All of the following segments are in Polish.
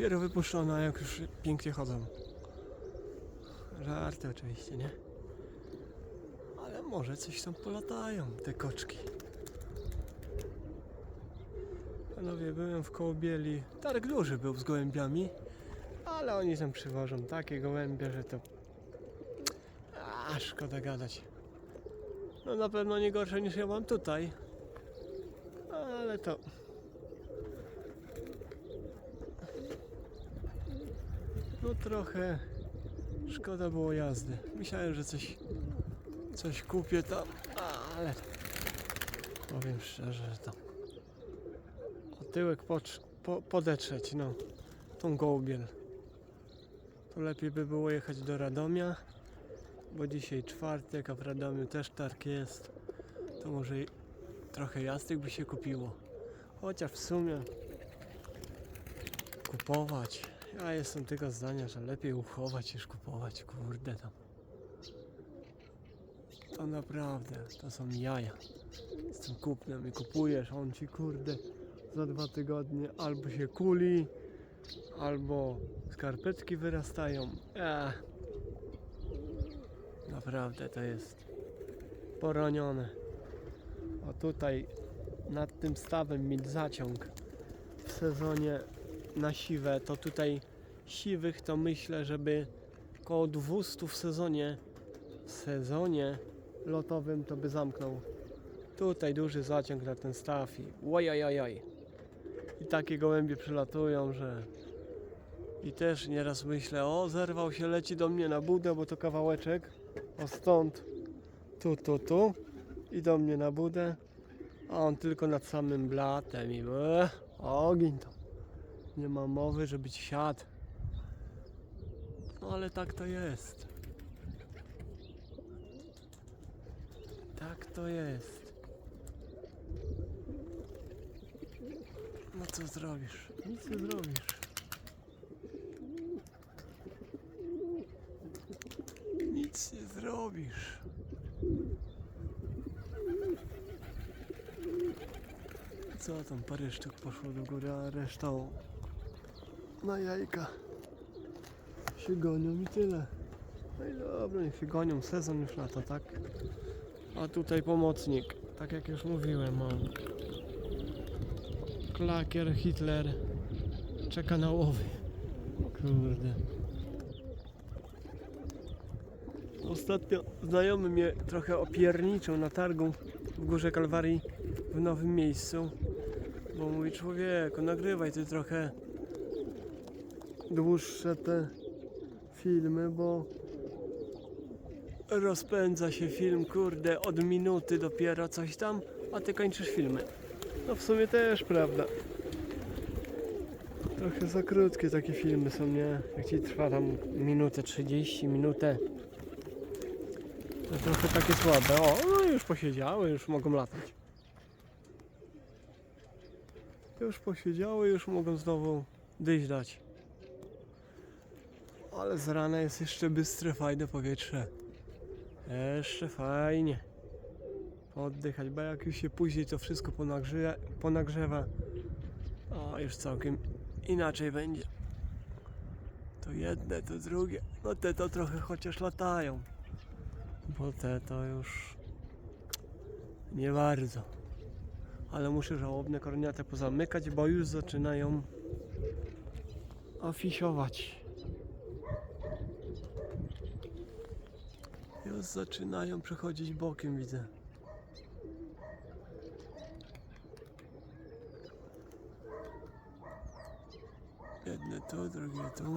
Dopiero wypuszczona, jak już pięknie chodzą. Żarty oczywiście, nie? Ale może coś tam polatają, te koczki. Panowie, byłem w Kołobieli. Targ duży był z gołębiami, ale oni tam przywożą takie gołębie, że to... A, szkoda gadać. No na pewno nie gorsze niż ja mam tutaj. Ale to... trochę szkoda było jazdy. Myślałem, że coś, coś kupię tam, ale powiem szczerze, że to o tyłek po, podetrzeć, no, tą gołbiel. To lepiej by było jechać do Radomia, bo dzisiaj czwartek, a w Radomiu też targ jest. To może trochę jasnych by się kupiło. Chociaż w sumie kupować. Ja jestem tego zdania, że lepiej uchować niż kupować, kurde tam. To naprawdę, to są jaja. Z tym kupnem i kupujesz, on ci kurde za dwa tygodnie albo się kuli, albo skarpetki wyrastają. Ech. Naprawdę to jest poronione. A tutaj nad tym stawem mieć zaciąg w sezonie na siwe, to tutaj siwych to myślę, żeby koło 200 w sezonie w sezonie lotowym to by zamknął. Tutaj duży zaciąg na ten staw i ojojojoj. I takie gołębie przylatują, że i też nieraz myślę, o zerwał się, leci do mnie na budę, bo to kawałeczek, o stąd, tu, tu, tu i do mnie na budę, a on tylko nad samym blatem i e, ogień to. Nie ma mowy, żeby ci siadł. No ale tak to jest. Tak to jest. No co zrobisz? Nic nie zrobisz. Nic nie zrobisz. Co tam, parę sztuk poszło do góry, a reszta o- na jajka się gonią i tyle. No i dobra, niech się gonią, sezon już lata, tak? A tutaj pomocnik, tak jak już mówiłem, mam klakier Hitler czeka na łowy. Kurde. Ostatnio znajomy mnie trochę opierniczył na targu w Górze Kalwarii w nowym miejscu. Bo mówi człowieku, nagrywaj ty trochę dłuższe te filmy, bo rozpędza się film, kurde, od minuty dopiero coś tam, a ty kończysz filmy. No w sumie też prawda. Trochę za krótkie takie filmy są, nie? Jak ci trwa tam minutę 30, minutę. To trochę takie słabe. O, no już posiedziały, już mogą latać. Już posiedziały, już mogą znowu dyźdać. Ale z rana jest jeszcze bystre, fajne powietrze. Jeszcze fajnie. Poddychać, bo jak już się później to wszystko ponagrze, ponagrzewa, o już całkiem inaczej będzie. To jedne, to drugie. No te to trochę chociaż latają. Bo te to już nie bardzo. Ale muszę żałobne korniate pozamykać, bo już zaczynają ofisiować. Zaczynają przechodzić bokiem, widzę. Jedne tu, drugie tu.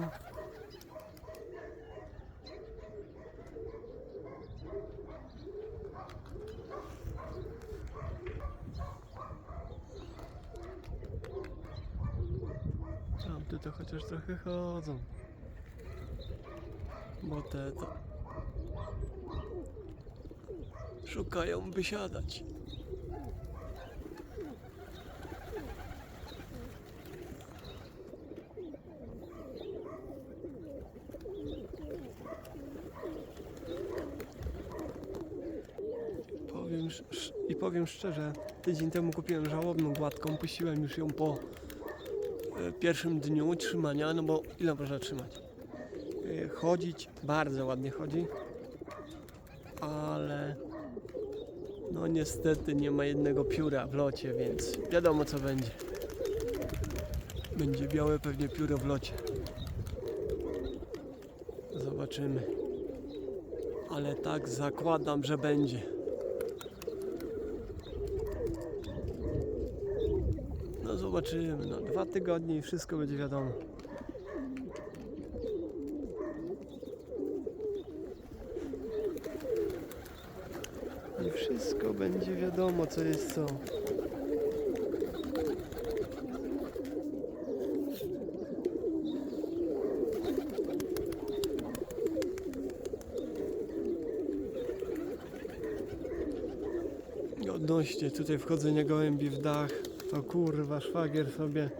Tamte to chociaż trochę chodzą. Bo te to szukają by siadać. Powiem i powiem szczerze, tydzień temu kupiłem żałobną gładką, puściłem już ją po e, pierwszym dniu trzymania, no bo ile można trzymać? E, Chodzić, bardzo ładnie chodzi, ale no niestety nie ma jednego pióra w locie, więc wiadomo co będzie. Będzie białe pewnie pióro w locie. Zobaczymy. Ale tak zakładam, że będzie. No zobaczymy. No, dwa tygodnie i wszystko będzie wiadomo. I wszystko będzie wiadomo, co jest co. Odnośnie tutaj wchodzenia gołębi w dach, to kurwa szwagier sobie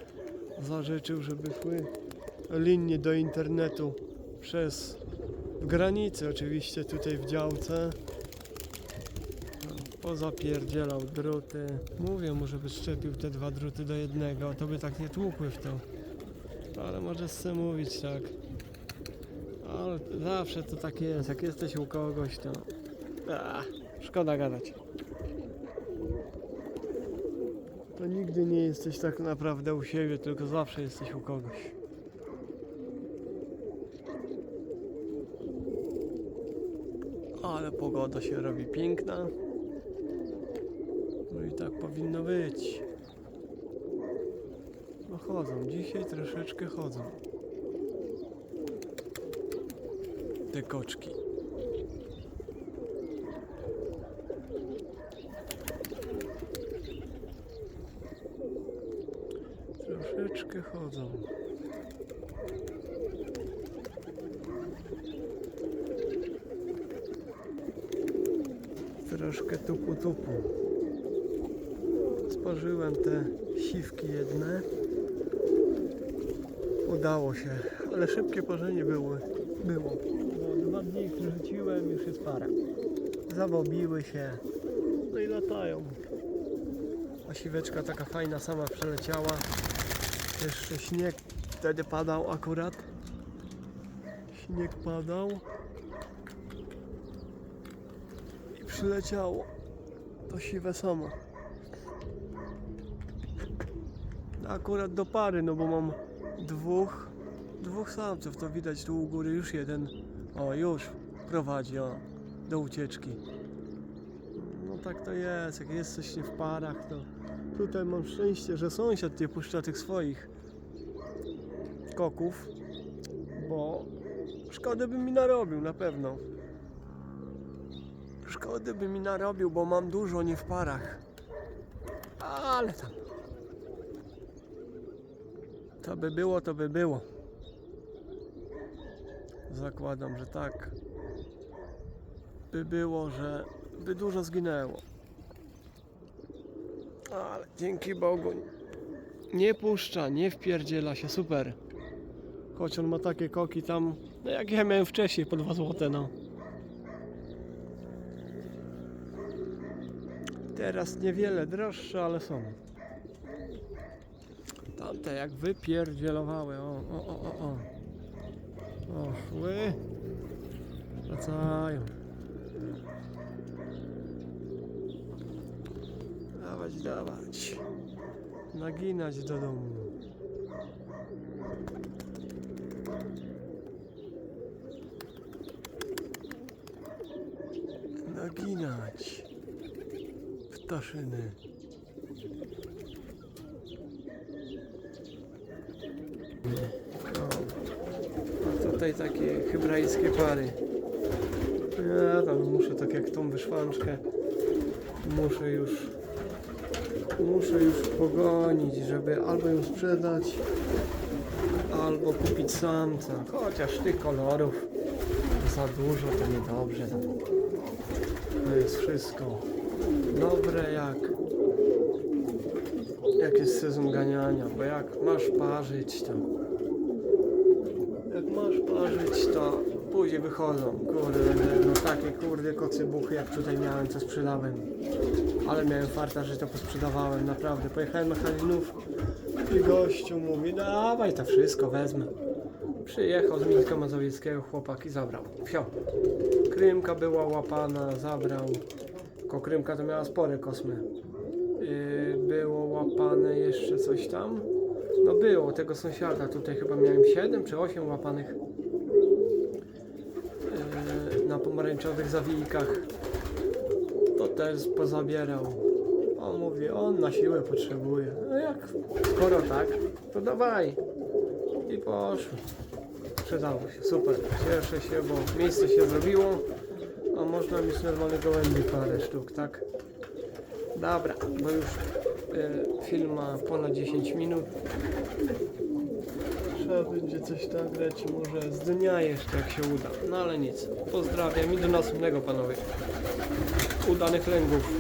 zażyczył, żeby szły linie do internetu przez w granicy oczywiście tutaj w działce. Pozapierdzielał druty. Mówię mu, żeby szczepił te dwa druty do jednego, to by tak nie tłukły w to. Ale możesz sobie mówić tak. Ale zawsze to tak jest, jak jesteś u kogoś to... A, szkoda gadać. To nigdy nie jesteś tak naprawdę u siebie, tylko zawsze jesteś u kogoś. Ale pogoda się robi piękna. Tak powinno być. No chodzą, dzisiaj troszeczkę chodzą. Te koczki. Troszeczkę chodzą. Troszkę tupu tupu. Spożyłem te siwki jedne. Udało się, ale szybkie parzenie było. było. Bo dwa dni ich rzuciłem, już jest para. Zawobiły się. No i latają. A siweczka taka fajna sama przeleciała. Jeszcze śnieg wtedy padał akurat. Śnieg padał. I przyleciało. To siwe samo. Akurat do pary, no bo mam dwóch, dwóch samców, to widać tu u góry już jeden, o już prowadzi, o, do ucieczki. No tak to jest, jak jesteście w parach, to tutaj mam szczęście, że sąsiad nie puszcza tych swoich koków, bo szkody by mi narobił na pewno. Szkody by mi narobił, bo mam dużo nie w parach. Ale tam. To by było, to by było. Zakładam, że tak. By było, że by dużo zginęło. Ale dzięki Bogu nie puszcza, nie wpierdziela się, super. Choć on ma takie koki tam, no jak ja miałem wcześniej po 2 złote, no. Teraz niewiele droższe, ale są. Tamte jak wypierdzielowały, o, o, o, o, o. O, szły. Wracają. Dawać, dawać. Naginać do domu. Naginać. Ptaszyny. O, a tutaj takie hebrajskie pary. Ja tam muszę tak jak tą wyszwanczkę muszę już muszę już pogonić, żeby albo ją sprzedać, albo kupić samca. Chociaż tych kolorów za dużo to niedobrze. To jest wszystko dobre jak jak jest sezon ganiania, bo jak masz parzyć to jak masz parzyć to później wychodzą, kurde, no takie kurde kocybuchy jak tutaj miałem, co sprzedałem ale miałem farta, że to posprzedawałem, naprawdę, pojechałem na Halinów I gościu mówi, dawaj to wszystko wezmę. Przyjechał z Mińska Mazowieckiego chłopak i zabrał. Wsio. Krymka była łapana, zabrał. Tylko Krymka to miała spore kosmy. Yy, było łapane jeszcze coś tam. No było, tego sąsiada. Tutaj chyba miałem 7 czy 8 łapanych. Yy, na pomarańczowych zawijkach. To też pozabierał. On mówi, on na siłę potrzebuje. No jak, skoro tak, to dawaj. I poszło. Sprzedało się, super. Cieszę się, bo miejsce się zrobiło, a można mieć normalnie gołębi parę sztuk, tak? Dobra, bo już e, film ma ponad 10 minut. Trzeba będzie coś nagrać, może z dnia jeszcze, jak się uda. No ale nic. Pozdrawiam i do następnego, panowie. Udanych lęgów.